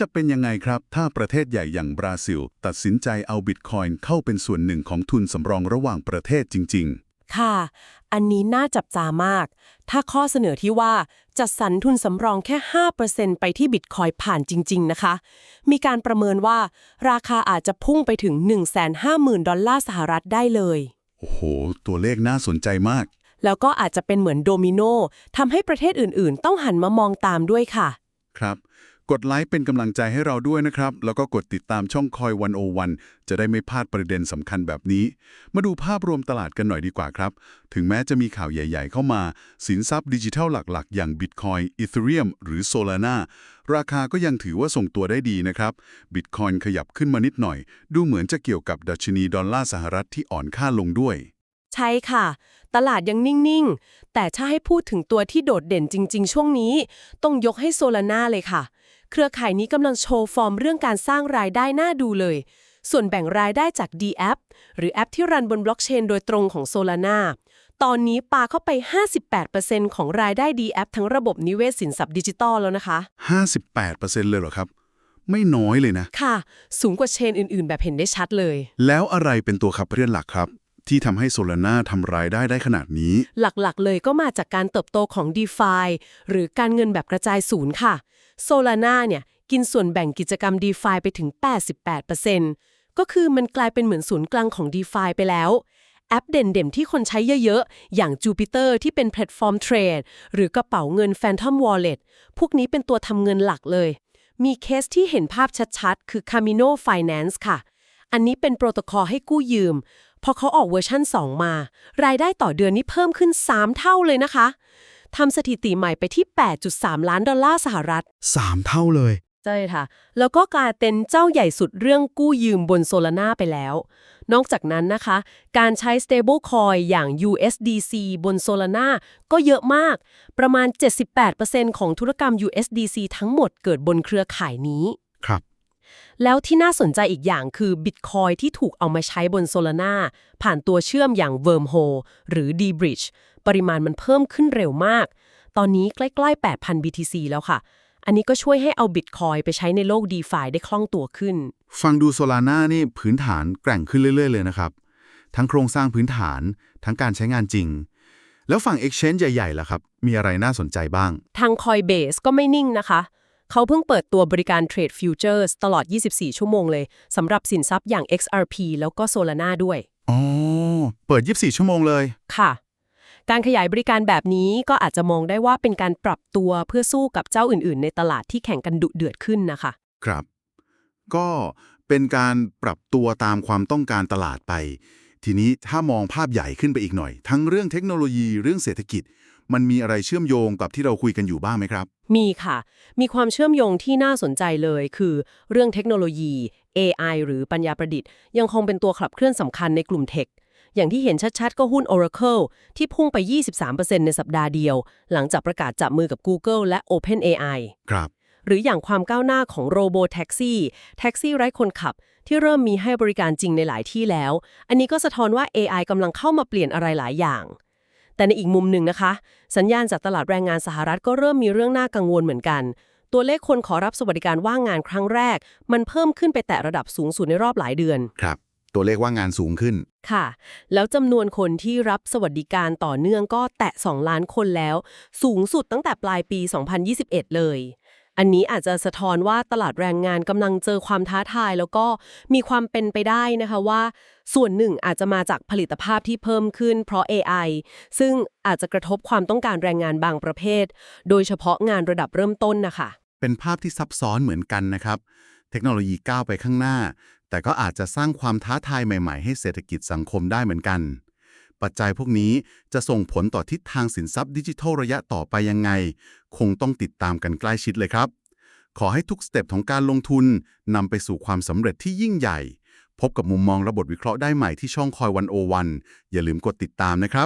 จะเป็นยังไงครับ ถ้าประเทศใหญ่อย่างบราซิล ตัดสินใจเอาบิตคอยน์เข้าเป็นส่วนหนึ่งของทุนสำรองระหว่างประเทศจริงค่ะ อันนี้น่าจับตามาก ถ้าข้อเสนอที่ว่าจัดสรรทุนสำรองแค่ 5%ไปที่บิตคอยผ่านจริง ๆ นะคะ มีการประเมินว่า ราคาอาจจะพุ่งไปถึง 150,000 ดอลลาร์สหรัฐได้เลยๆโอ้โห ตัวเลขน่าสนใจมาก แล้วก็อาจจะเป็นเหมือนโดมิโนทำให้ประเทศอื่นๆ ต้องหันมามองตามด้วยค่ะ ครับ กดไลค์เป็นกำลังใจให้เราด้วยนะครับ แล้วก็กดติดตามช่องคอยวันโอวันจะได้ไม่พลาดประเด็นสำคัญแบบนี้ มาดูภาพรวมตลาดกันหน่อยดีกว่าครับ ถึงแม้จะมีข่าวใหญ่ ๆ เข้ามา สินทรัพย์ดิจิทัลหลักๆ อย่าง Bitcoin Ethereum หรือ Solana ราคาก็ยังถือว่าส่งตัวได้ดีนะครับ Bitcoin ขยับขึ้นมานิดหน่อย ดูเหมือนจะเกี่ยวกับดัชนีดอลลาร์สหรัฐที่อ่อนค่าลงด้วย ใช่ค่ะ ตลาดยังนิ่ง ๆ แต่ถ้าให้พูดถึงตัวที่โดดเด่นจริง ๆ ช่วงนี้ ต้องยกให้โซลาร่าเลยค่ะ เครือข่ายนี้กำลังโชว์ฟอร์มเรื่องการสร้างรายได้น่าดูเลย ส่วนแบ่งรายได้จาก d a p หรือแอปที่รันบนบล็อกเชนโดยตรงของโซลาร่าตอนนี้ปาเข้าไป 58%ของรายได้ d a p ทั้งระบบนิเวศสินทรัพย์ดิจิตอลแล้วนะคะ 58%เลยเหรอครับ ไม่น้อยเลยนะ ค่ะ สูงกว่าเชนอื่น ๆ แบบเห็นได้ชัดเลย แล้วอะไรเป็นตัวขับเคลื่อนหลักครับ ที่ทำให้โซลาร่าทำรายได้ได้ขนาดนี้ หลักๆ เลยก็มาจากการเติบโตของ d e f i หรือการเงินแบบกระจายศูนย์ค่ะ Solana เนี่ยกินส่วนแบ่งกิจกรรม d e f i ไปถึง 88%ก็คือมันกลายเป็นเหมือนศูนย์กลางของ d e f i ไปแล้ว แอปเด่นๆที่คนใช้เยอะๆ อย่าง Jupiter ที่เป็นแพลตฟอร์มเทรดหรือกระเป๋าเงิน Phantom Wallet พวกนี้เป็นตัวทำเงินหลักเลย มีเคสที่เห็นภาพชัดๆ คือ Camino Finance ค่ะ อันนี้เป็นโปรโตคอลให้กู้ยืมพอเขาออกเวอร์ชั่น 2 มา รายได้ต่อเดือนนี้เพิ่มขึ้น 3 เท่าเลยนะคะ ทำสถิติใหม่ไปที่ 8.3 ล้านดอลลาร์สหรัฐ 3 เท่าเลย ใช่ค่ะ แล้วก็กลายเป็นเจ้าใหญ่สุดเรื่องกู้ยืมบนโซลาร่าไปแล้ว นอกจากนั้นนะคะ การใช้ stable coin อย่าง USDC บนโซลาร่าก็เยอะมาก ประมาณ 78%ของธุรกรรม USDC ทั้งหมดเกิดบนเครือข่ายนี้ ครับ แล้วที่น่าสนใจอีกอย่างคือ Bitcoin ที่ถูกเอามาใช้บน Solana ผ่านตัวเชื่อมอย่าง Wormhole หรือ D-Bridge ปริมาณมันเพิ่มขึ้นเร็วมาก ตอนนี้ใกล้ๆ 8,000 BTC แล้วค่ะ อันนี้ก็ช่วยให้เอา Bitcoin ไปใช้ในโลก DeFi ได้คล่องตัวขึ้น ฟังดูโซลาร่านี่พื้นฐานแกร่งขึ้นเรื่อย ๆ เลยนะครับ ทั้งโครงสร้างพื้นฐาน ทั้งการใช้งานจริงแล้วฝั่ง Exchange ใหญ่ๆล่ะครับ มีอะไรน่าสนใจบ้าง ทาง Coinbase ก็ไม่นิ่งนะคะ เขาเพิ่งเปิดตัวบริการเทรดฟิวเจอร์สตลอด 24 ชั่วโมงเลยสำหรับสินทรัพย์อย่าง XRP แล้วก็ Solana ด้วย อ๋อ เปิด 24 ชั่วโมงเลย ค่ะ การขยายบริการแบบนี้ก็อาจจะมองได้ว่าเป็นการปรับตัวเพื่อสู้กับเจ้าอื่น ๆ ในตลาดที่แข่งกันดุเดือดขึ้นนะคะ ครับ ก็เป็นการปรับตัวตามความต้องการตลาดไป ทีนี้ถ้ามองภาพใหญ่ขึ้นไปอีกหน่อย ทั้งเรื่องเทคโนโลยีเรื่องเศรษฐกิจ มันมีอะไรเชื่อมโยงกับที่เราคุยกันอยู่บ้างไหมครับ มีค่ะ มีความเชื่อมโยงที่น่าสนใจเลยคือ เรื่องเทคโนโลยี AI หรือปัญญาประดิษฐ์ ยังคงเป็นตัวขับเคลื่อนสำคัญในกลุ่มเทค อย่างที่เห็นชัดๆ ก็หุ้น Oracle ที่พุ่งไป 23%ในสัปดาห์เดียว หลังจากประกาศจับมือกับ Google และ OpenAI ครับหรืออย่างความก้าวหน้าของโรโบแท็กซี่แท็กซี่ไร้คนขับ ที่เริ่มมีให้บริการจริงในหลายที่แล้ว อันนี้ก็สะท้อนว่า AI กำลังเข้ามาเปลี่ยนอะไรหลายอย่าง แต่ในอีกมุมหนึ่งนะคะ สัญญาณจากตลาดแรงงานสหรัฐก็เริ่มมีเรื่องน่ากังวลเหมือนกัน ตัวเลขคนขอรับสวัสดิการว่างงานครั้งแรก มันเพิ่มขึ้นไปแตะระดับสูงสุดในรอบหลายเดือน ครับ ตัวเลขว่างงานสูงขึ้น ค่ะ แล้วจำนวนคนที่รับสวัสดิการต่อเนื่องก็แตะ 2 ล้านคนแล้ว สูงสุดตั้งแต่ปลายปี 2021 เลย อันนี้อาจจะสะท้อนว่าตลาดแรงงานกำลังเจอความท้าทาย แล้วก็มีความเป็นไปได้นะคะว่า ส่วนหนึ่งอาจจะมาจากผลิตภาพที่เพิ่มขึ้นเพราะ AI ซึ่งอาจจะกระทบความต้องการแรงงานบางประเภท โดยเฉพาะงานระดับเริ่มต้นนะคะ เป็นภาพที่ซับซ้อนเหมือนกันนะครับ เทคโนโลยีก้าวไปข้างหน้า แต่ก็อาจจะสร้างความท้าทายใหม่ ๆ ให้เศรษฐกิจสังคมได้เหมือนกัน ปัจจัยพวกนี้จะส่งผลต่อทิศทางสินทรัพย์ดิจิทัลระยะต่อไปยังไง คงต้องติดตามกันใกล้ชิดเลยครับ ขอให้ทุกสเต็ปของการลงทุนนำไปสู่ความสำเร็จที่ยิ่งใหญ่ พบกับมุมมองระบบวิเคราะห์ได้ใหม่ที่ช่องคอยวันโอวันอย่าลืมกดติดตามนะครับ